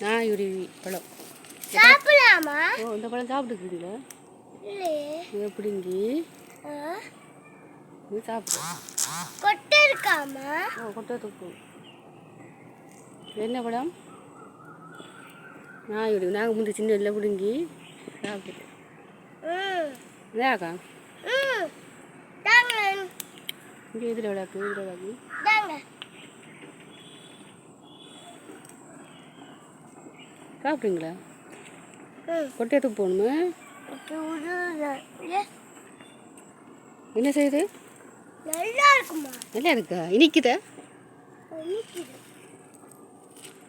நாயுருவி பழம். சாப்பிடலாமா? ஓ இந்த பழம் சாப்பிட்டுக்கிறீங்களா இல்லையே இதை பிடுங்கி ஆ? இது சாப்பிடு. கொட்டை இருக்காமா? ஓ கொட்டை துப்பு என்ன பழம்? நாயுருவி நாங்கள் முந்தி சின்ன இல்லை பிடுங்கி சாப்பிட்டு இதாக்கா இங்கே இதில் விளாக்கு? இதில் விளாக்கு. தாங்க சாப்பிட்றீங்களா ம். கொட்டையை துப்பு போகணுமா? என்ன செய்யுது? நல்லா இருக்குமா? நல்லா இருக்கா? இனிக்குதா? இனிக்குது.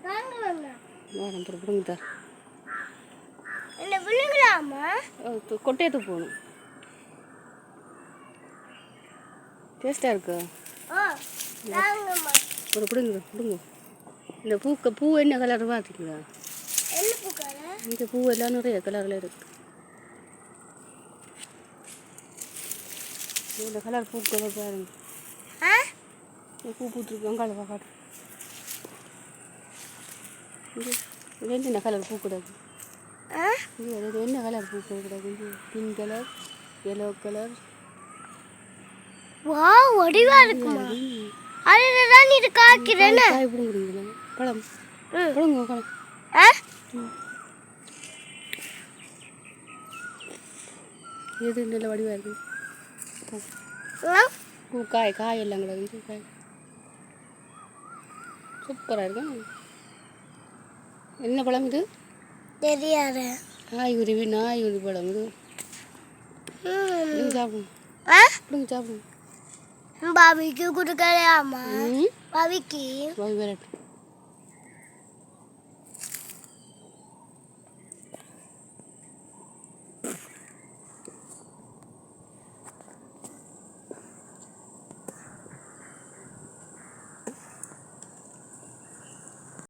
தாங்க வேணாம் வாரம் பிடுங்க தர என்ன விழுங்கலாமா? கொட்டையை துப்பு போகணும். டேஸ்ட்டாக இருக்கா? ஒரு பிடுங்க பிடுங்க இந்த பூக்க பூ என்ன கலர் பூக்கார இந்த பூ எல்லாம் நிறைய கலரில் இருக்கு. இந்த கலர் பூக்களை பாருங்க. பூ பூத்துருக்கு. இது இது என்ன கலர் பூ இது இது என்ன கலர் கிடக்கு இது பிங்க் கலர் எல்லோ கலர் வா வடிவா இருக்குமா? அதில் தான் இது பிடுங்குறீங்களா பழம். பழம் ஆ எது நல்ல வடிவாக இருக்கு? பூ. ஆ? பூ காய் காய் எல்லாம் கிடக்கு காய். சூப்பராக இருக்கும் என்ன பழம் இது? தெரியாது. காய்குருவி நாய்குருவி பழம் இது. ம். பிடிங்க சாப்பிடுங்க. ஆ? பிடிங்க சாப்பிடுங்க. பாபிக்கு கொடுக்கலாமா? ம்? பாபிக்கு. வாய் விரட்டு